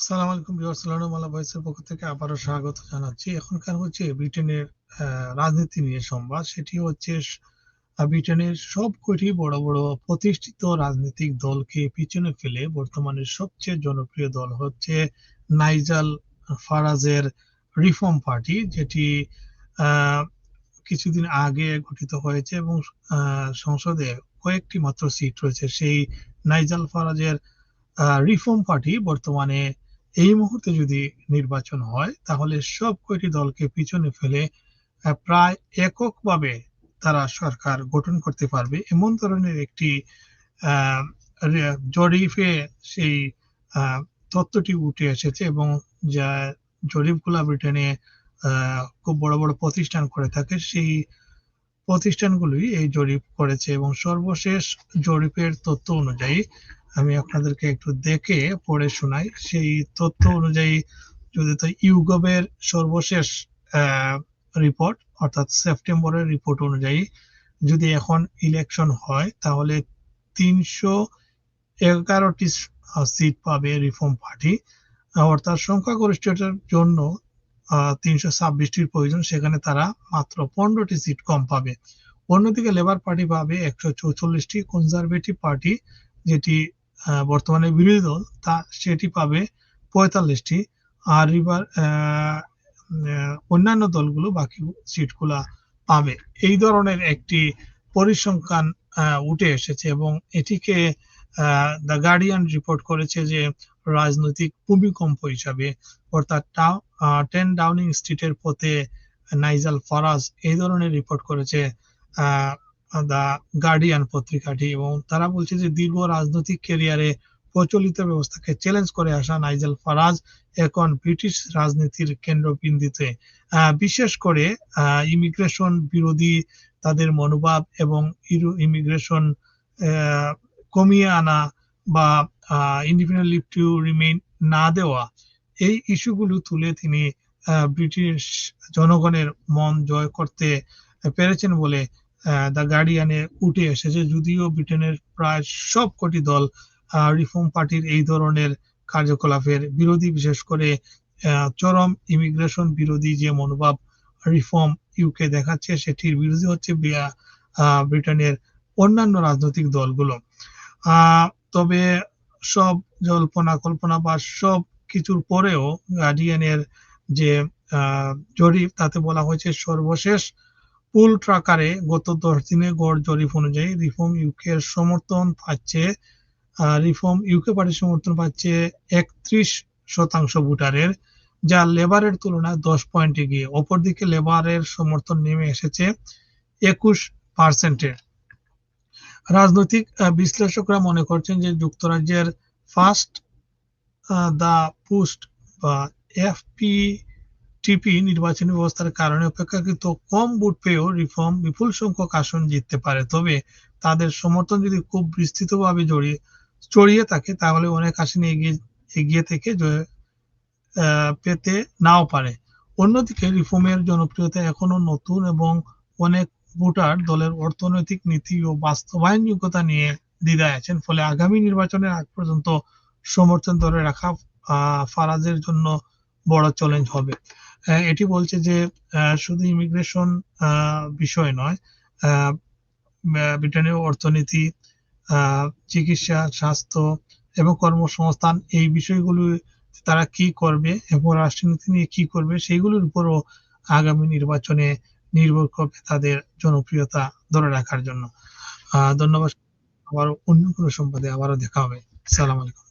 আসসালামু আলাইকুম ভিউয়ার্স মালা ভয়েসের পক্ষ থেকে আবারও স্বাগত জানাচ্ছি। এখনকার হচ্ছে ব্রিটেনের রাজনীতি নিয়ে সংবাদ। সেটি হচ্ছে ব্রিটেনের সব কটি বড় বড় প্রতিষ্ঠিত রাজনৈতিক দলকে পিছনে ফেলে বর্তমানে সবচেয়ে জনপ্রিয় দল হচ্ছে নাইজাল ফারাজের রিফর্ম পার্টি, যেটি কিছুদিন আগে গঠিত হয়েছে এবং সংসদে কয়েকটি মাত্র সিট রয়েছে। সেই নাইজাল ফারাজের রিফর্ম পার্টি বর্তমানে এই মুহূর্তে যদি নির্বাচন হয়, তাহলে সব কয়টি দলকে পিছনে ফেলে প্রায় এককভাবে তারা সরকার গঠন করতে পারবে। এমন ধরনের একটি জরিপে সেই তথ্যটি উঠে এসেছে এবং যা জরিপগুলা ব্রিটেনে খুব বড় বড় প্রতিষ্ঠান করে থাকে, সেই প্রতিষ্ঠানগুলোই এই জরিপ করেছে এবং সর্বশেষ জরিপের তথ্য অনুযায়ী আমি আপনাদেরকে একটু দেখে পড়ে শোনাই। সেই তথ্য অনুযায়ী যদি তো ইউগবের সর্বশেষ রিপোর্ট অর্থাৎ সেপ্টেম্বরের রিপোর্ট অনুযায়ী যদি এখন ইলেকশন হয়, তাহলে তিনশো এগারোটি সিট পাবে রিফর্ম পার্টি অর্থাৎ সংখ্যাগরিষ্ঠতার জন্য তিনশো ছাব্বিশটির প্রয়োজন, সেখানে তারা মাত্র পনেরোটি সিট কম পাবে। অন্যদিকে লেবার পার্টি পাবে একশো চৌচল্লিশটি কনজারভেটিভ পার্টি যেটি বর্তমানে বিরোধী দল তা সেটি পাবে পঁয়তাল্লিশটি। আর রিভার অন্যান্য দলগুলো বাকি সিটগুলা পাবে। এই ধরনের একটি পরিসংখ্যান আহ, উঠে এসেছে এবং এটিকে দ্য গার্ডিয়ান রিপোর্ট করেছে যে রাজনৈতিক ভূমিকম্প হিসাবে অর্থাৎ টেন ডাউনিং স্ট্রিটের পথে নাইজাল ফরাজ এই ধরনের রিপোর্ট করেছে দ্য গার্ডিয়ান পত্রিকাটি এবং তারা বলছে যে দীর্ঘ রাজনৈতিক ক্যারিয়ারে প্রচলিত ব্যবস্থাকে চ্যালেঞ্জ করে আসা নাইজেল ফারাজ এখন ব্রিটিশ রাজনীতির কেন্দ্রবিন্দুতে। বিশেষ করে ইমিগ্রেশন বিরোধী তাদের মনোভাব এবং ইমিগ্রেশন কমিয়ে আনা বা ইন্ডিপেন্ডেন্ট লিভ টু রিমেইন না দেওয়া, এই ইস্যুগুলো তুলে তিনি ব্রিটিশ জনগণের মন জয় করতে পেরেছেন বলে দ্য গার্ডিয়ানে উঠে এসেছে। যদিও ব্রিটেনের প্রায় সব কটি দল রিফর্ম পার্টির এই ধরনের কার্যকলাপের বিরোধী, বিশেষ করে চরম ইমিগ্রেশন বিরোধী যে মনোভাব রিফর্ম ইউকে দেখাচ্ছে, সেটির বিরোধী হচ্ছে ব্রিটেনের অন্যান্য রাজনৈতিক দলগুলো। তবে সব জল্পনা কল্পনা বা সব কিছুর পরেও গার্ডিয়ানের যে জরিপ, তাতে বলা হয়েছে সর্বশেষ পুল ট্রাকারে গত দশ দিনে গড় জরিপ অনুযায়ী রিফর্ম ইউকে সমর্থন পাচ্ছে রিফর্ম ইউকে পার্টির সমর্থন পাচ্ছে একত্রিশ শতাংশ ভোটারের, যা লেবারের তুলনায় দশ পয়েন্ট এগিয়ে। অপরদিকে লেবারের সমর্থন নেমে এসেছে একুশ পার্সেন্টের রাজনৈতিক বিশ্লেষকরা মনে করছেন যে যুক্তরাজ্যের ফার্স্ট দা পোস্ট বা এফপি টিপি নির্বাচনী ব্যবস্থার কারণে অপেক্ষাকৃত কম ভোট পেয়েও রিফর্ম বিপুল সংখ্যক আসন জিততে পারে। তবে তাদের সমর্থন যদি খুব বিস্তৃতভাবে জড়িয়ে, ছড়িয়ে থাকে, তাহলে অনেক আসনে এগিয়ে এগিয়ে থেকে পেতে নাও পারে। অন্যদিকে রিফর্মের জনপ্রিয়তা এখনও নতুন এবং অনেক ভোটার দলের অর্থনৈতিক নীতি ও বাস্তবায়ন যোগ্যতা নিয়ে দ্বিধায় আছেন। ফলে আগামী নির্বাচনের আগ পর্যন্ত সমর্থন ধরে রাখা ফারাজের জন্য বড় চ্যালেঞ্জ হবে। এটি বলছে যে শুধু ইমিগ্রেশন বিষয় নয় ব্রিটেনের অর্থনীতি চিকিৎসা, স্বাস্থ্য এবং কর্মসংস্থান, এই বিষয়গুলো তারা কি করবে এবং রাষ্ট্রনীতি নিয়ে কি করবে, সেইগুলোর উপরও আগামী নির্বাচনে নির্ভর করবে তাদের জনপ্রিয়তা ধরে রাখার জন্য। ধন্যবাদ। আবার অন্য কোনো সম্পদে আবারও দেখা হবে। সালাম আলাইকুম।